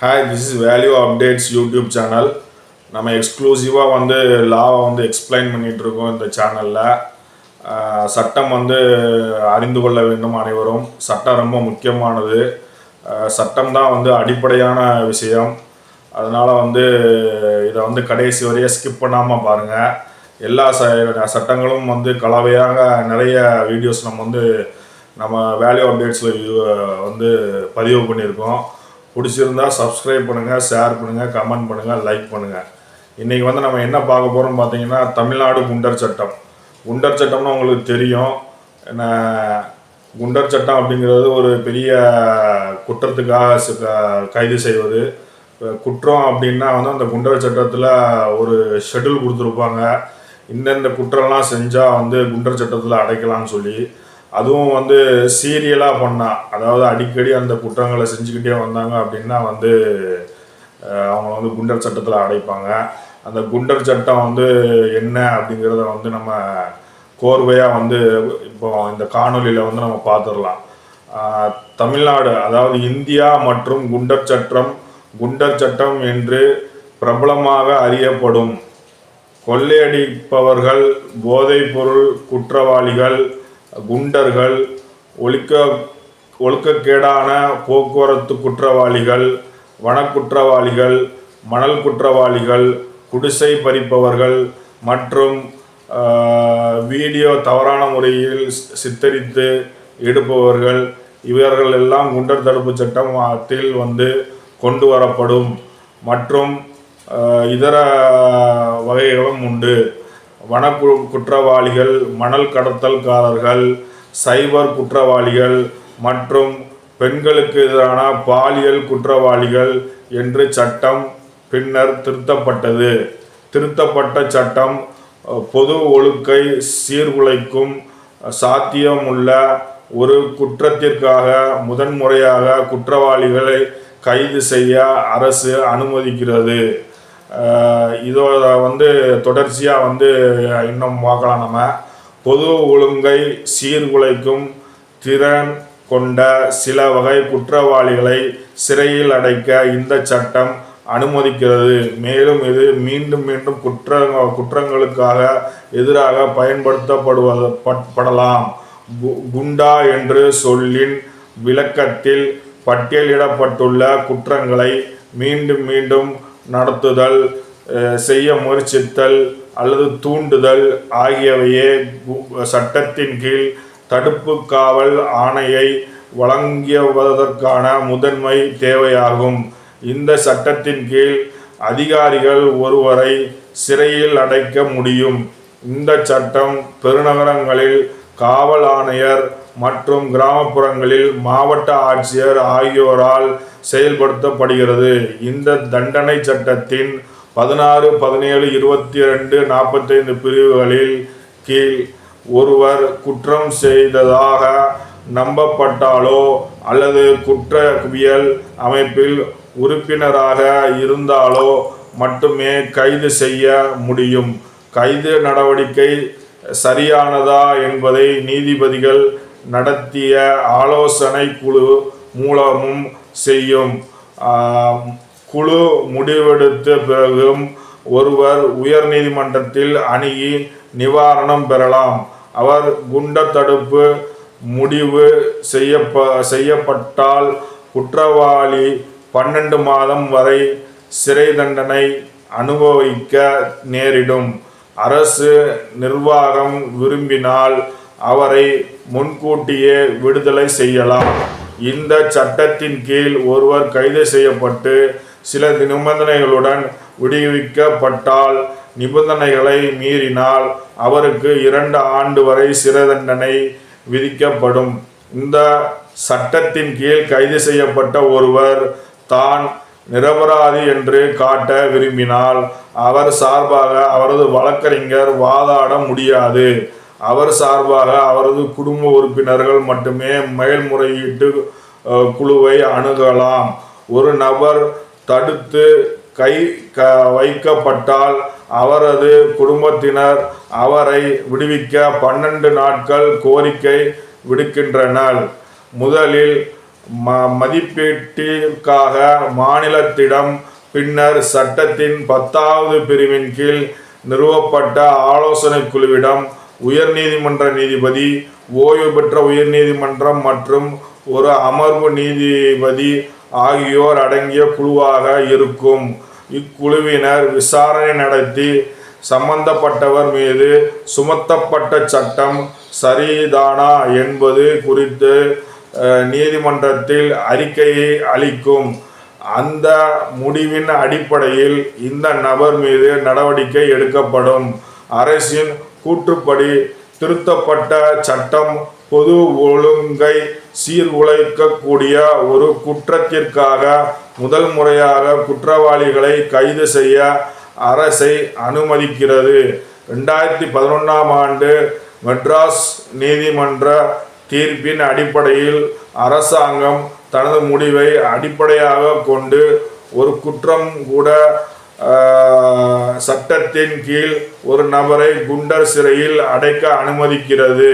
Hi this is value updates YouTube channel நம்ம எக்ஸ்க்ளூசிவாக வந்து லாவை வந்து எக்ஸ்பிளைன் பண்ணிகிட்டு இருக்கோம் இந்த சேனலில் சட்டம் வந்து அறிந்து கொள்ள வேண்டும் அனைவரும். சட்டம் ரொம்ப முக்கியமானது. சட்டம் தான் வந்து அடிப்படையான விஷயம். அதனால் வந்து இதை வந்து கடைசி வரைய ஸ்கிப் பண்ணாமல் பாருங்கள் எல்லா ச சட்டங்களும் வந்து கலவையாக நிறைய வீடியோஸ் நம்ம வந்து நம்ம வேல்யூ அப்டேட்ஸில் வந்து பதிவு பண்ணியிருக்கோம். பிடிச்சிருந்தா சப்ஸ்கிரைப் பண்ணுங்கள் ஷேர் பண்ணுங்கள் கமெண்ட் பண்ணுங்கள் லைக் பண்ணுங்கள் இன்றைக்கி வந்து நம்ம என்ன பார்க்க போகிறோம்னு பார்த்தீங்கன்னா தமிழ்நாடு குண்டர் சட்டம். குண்டர் சட்டம்னு உங்களுக்கு தெரியும். என்ன குண்டர் சட்டம் அப்படிங்கிறது ஒரு பெரிய குற்றத்துக்காக கைது செய்வது. குற்றம் அப்படின்னா வந்து அந்த குண்டர் சட்டத்தில் ஒரு ஷெட்யூல் கொடுத்துருப்பாங்க. இந்தந்த குற்றம்லாம் செஞ்சால் வந்து குண்டர் சட்டத்தில் அடைக்கலாம்னு சொல்லி அதுவும் வந்து சீரியலாக பண்ணா. அதாவது அடிக்கடி அந்த குற்றங்களை செஞ்சுக்கிட்டே வந்தாங்க அப்படின்னா வந்து அவங்கள வந்து குண்டர் சட்டத்தில் அடைப்பாங்க. அந்த குண்டர் சட்டம் வந்து என்ன அப்படிங்கிறத வந்து நம்ம கோர்வையாக வந்து இப்போ இந்த காணொளியில் வந்து நம்ம பார்த்துடலாம் தமிழ்நாடு அதாவது இந்தியா மற்றும் குண்டர் சட்டம் குண்டர் சட்டம் என்று பிரபலமாக அறியப்படும். கொள்ளையடிப்பவர்கள் போதைப்பொருள் குற்றவாளிகள் குண்டர்கள் ஒழிக்க ஒழுக்கக்கேடான போக்குவரத்து குற்றவாளிகள் வனக்குற்றவாளிகள் மணல் குற்றவாளிகள் குடிசை பறிப்பவர்கள் மற்றும் வீடியோ தவறான முறையில் சி- சித்தரித்து எடுப்பவர்கள் இவர்கள் எல்லாம் குண்டர் தடுப்பு சட்டத்தில் வந்து கொண்டு வரப்படும் மற்றும் இதர வகைகளும் உண்டு. வன குற்றவாளிகள் மணல் கடத்தல்காரர்கள் சைபர் குற்றவாளிகள் மற்றும் பெண்களுக்கு எதிரான பாலியல் குற்றவாளிகள் என்று சட்டம் பின்னர் திருத்தப்பட்டது. திருத்தப்பட்ட சட்டம் பொது ஒழுக்கை சீர்குலைக்கும் சாத்தியமுள்ள ஒரு குற்றத்திற்காக முதன்முறையாக குற்றவாளிகளை கைது செய்ய அரசு அனுமதிக்கிறது. இதோட வந்து தொடர்ச்சியாக வந்து இன்னும் பார்க்கலாம் நம்ம. பொது ஒழுங்கை சீர்குலைக்கும் திறன் கொண்ட சில வகை குற்றவாளிகளை சிறையில் அடைக்க இந்த சட்டம் அனுமதிக்கிறது. மேலும் இது மீண்டும் மீண்டும் குற்ற குற்றங்களுக்காக எதிராக பயன்படுத்தப்படுவது பட்- படலாம். கு- குண்டா என்று சொல்லின் விளக்கத்தில் பட்டியலிடப்பட்டுள்ள குற்றங்களை மீண்டும் மீண்டும் நடத்துதல் செய்ய முயற்சித்தல் அல்லது தூண்டுதல் ஆகியவையே சட்டத்தின் கீழ் தடுப்பு காவல் ஆணையை வழங்கியதற்கான முதன்மை தேவையாகும். இந்த சட்டத்தின் கீழ் அதிகாரிகள் ஒருவரை சிறையில் அடைக்க முடியும். இந்த சட்டம் பெருநகரங்களில் காவல் ஆணையர் மற்றும் கிராமப்புறங்களில் மாவட்ட ஆட்சியர் ஆகியோரால் செயல்படுத்தப்படுகிறது. இந்த தண்டனை சட்டத்தின் பதினாறு பதினேழு இருபத்தி ரெண்டு நாற்பத்தைந்து பிரிவுகளில் கீழ் ஒருவர் குற்றம் செய்ததாக நம்பப்பட்டாலோ அல்லது குற்றவியல் அமைப்பில் உறுப்பினராக இருந்தாலோ மட்டுமே கைது செய்ய முடியும். கைது நடவடிக்கை சரியானதா என்பதை நீதிபதிகள் நடத்திய ஆலோசனை குழு மூலமும் செய்யும். குழு முடிவெடுத்த பிறகும் ஒருவர் உயர்நீதிமன்றத்தில் அணுகி நிவாரணம் பெறலாம். அவர் குண்ட தடுப்பு முடிவு செய்யப்ப செய்யப்பட்டால் குற்றவாளி பன்னெண்டு மாதம் வரை சிறை தண்டனை அனுபவிக்க நேரிடும். அரசு நிர்வாகம் விரும்பினால் அவரை முன்கூட்டியே விடுதலை செய்யலாம். இந்த சட்டத்தின் கீழ் ஒருவர் கைது செய்யப்பட்டு சில நிபந்தனைகளுடன் விடுவிக்கப்பட்டால் நிபந்தனைகளை மீறினால் அவருக்கு இரண்டு ஆண்டு வரை சிறை தண்டனை விதிக்கப்படும். இந்த சட்டத்தின் கீழ் கைது செய்யப்பட்ட ஒருவர் தான் நிரபராதி என்று காட்ட விரும்பினால் அவர் சார்பாக அவரது வழக்கறிஞர் வாதாட முடியாது. அவர் சார்பாக அவரது குடும்ப உறுப்பினர்கள் மட்டுமே மேல்முறையீட்டு குழுவை அணுகலாம். ஒரு நபர் தடுத்து கை க வைக்கப்பட்டால் அவரது குடும்பத்தினர் அவரை விடுவிக்க பன்னெண்டு நாட்கள் கோரிக்கை விடுக்கின்றனர். முதலில் ம மதிப்பீட்டிற்காக மாநிலத்திடம் பின்னர் சட்டத்தின் பத்தாவது பிரிவின் கீழ் நிறுவப்பட்ட ஆலோசனை குழுவிடம் உயர்நீதிமன்ற நீதிபதி ஓய்வு பெற்ற உயர்நீதிமன்றம் மற்றும் ஒரு அமர்வு நீதிபதி ஆகியோர் அடங்கிய குழுவாக இருக்கும். இக்குழுவினர் விசாரணை நடத்தி சம்பந்தப்பட்டவர் மீது சுமத்தப்பட்ட சட்டம் சரிதானா என்பது குறித்து நீதிமன்றத்தில் அறிக்கையை அளிக்கும். அந்த முடிவின் அடிப்படையில் இந்த நபர் மீது நடவடிக்கை எடுக்கப்படும். அரசின் கூற்றுப்படி திருத்தப்பட்ட சட்டம் பொது ஒழுங்கை சீர் உழைக்கக்கூடிய ஒரு குற்றத்திற்காக முதல் முறையாக குற்றவாளிகளை கைது செய்ய அரசை அனுமதிக்கிறது. ரெண்டாயிரத்தி பதினொன்றாம் ஆண்டு மெட்ராஸ் நீதிமன்ற தீர்ப்பின் அடிப்படையில் அரசாங்கம் தனது முடிவை அடிப்படையாக கொண்டு ஒரு குற்றம் கூட சட்டத்தின் கீழ் ஒரு நபரை குண்டர் சிறையில் அடைக்க அனுமதிக்கிறது.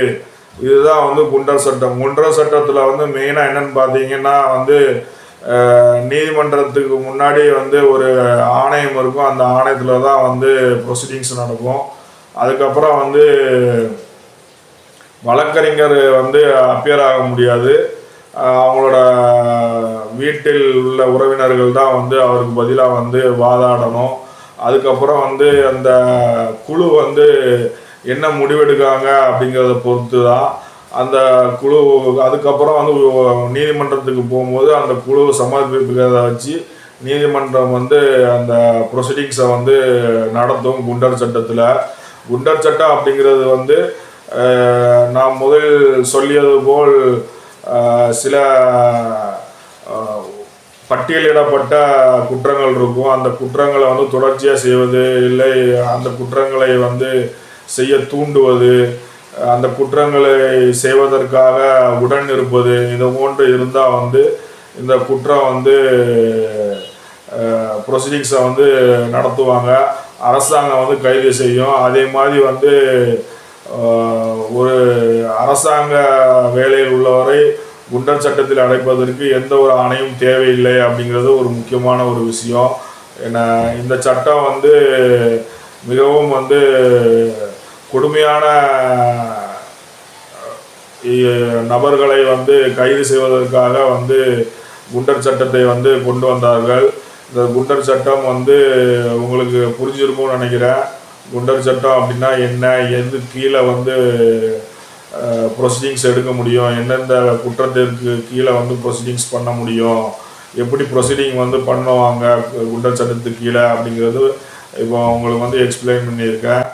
இதுதான் வந்து குண்டர் சட்டம். குண்டர் சட்டத்தில் வந்து மெயினாக என்னன்னு பார்த்தீங்கன்னா வந்து நீதிமன்றத்துக்கு முன்னாடி வந்து ஒரு ஆணையம் இருக்கும். அந்த ஆணையத்தில் தான் வந்து ப்ரொசீடிங்ஸ் நடக்கும். அதுக்கப்புறம் வந்து வழக்கறிஞர் வந்து அப்பியர் ஆக முடியாது. அவங்களோட வீட்டில் உள்ள உறவினர்கள் தான் வந்து அவருக்கு பதிலாக வந்து வாதாடணும். அதுக்கப்புறம் வந்து அந்த குழு வந்து என்ன முடிவெடுக்காங்க அப்படிங்கிறத பொறுத்து தான் அந்த குழு அதுக்கப்புறம் வந்து நீதிமன்றத்துக்கு போகும்போது அந்த குழு சமர்ப்பிக்கிறத வச்சு நீதிமன்றம் வந்து அந்த ப்ரொசீடிங்ஸை வந்து நடத்தும் குண்டர் சட்டத்தில். குண்டர் சட்டம் அப்படிங்கிறது வந்து நான் முதலில் சொல்லியது போல் சில பட்டியலிடப்பட்ட குற்றங்கள் இருக்கும். அந்த குற்றங்களை வந்து தொடர்ச்சியாக செய்வது இல்லை அந்த குற்றங்களை வந்து செய்ய தூண்டுவது அந்த குற்றங்களை செய்வதற்காக உடன் இருப்பது இது போன்று இருந்தால் வந்து இந்த குற்றம் வந்து ப்ரொசீடிங்ஸை வந்து நடத்துவாங்க. அரசாங்கம் வந்து கைது செய்யும். அதே மாதிரி வந்து ஒரு அரசாங்க வேலையில் உள்ளவரை குண்டர் சட்டத்தில் அடைப்பதற்கு எந்த ஒரு ஆணையும் தேவையில்லை அப்படிங்கிறது ஒரு முக்கியமான ஒரு விஷயம். என்ன இந்த சட்டம் வந்து மிகவும் வந்து கொடுமையான நபர்களை வந்து கைது செய்வதற்காக வந்து குண்டர் சட்டத்தை வந்து கொண்டு வந்தார்கள். இந்த குண்டர் சட்டம் வந்து உங்களுக்கு புரிஞ்சிருக்கும்னு நினைக்கிறேன். குண்டர் சட்டம் அப்படின்னா என்ன? எது கீழே வந்து ப்ரொசீடிங்ஸ் எடுக்க முடியும். எந்தெந்த குற்றத்திற்கு கீழே வந்து ப்ரொசீடிங்ஸ் பண்ண முடியும்? எப்படி ப்ரொசீடிங் வந்து பண்ணுவாங்க? குண்டர் சட்டத்துக்கு கீழே அப்படிங்கிறது இப்போ உங்களுக்கு வந்து எக்ஸ்பிளைன் பண்ணியிருக்கேன்.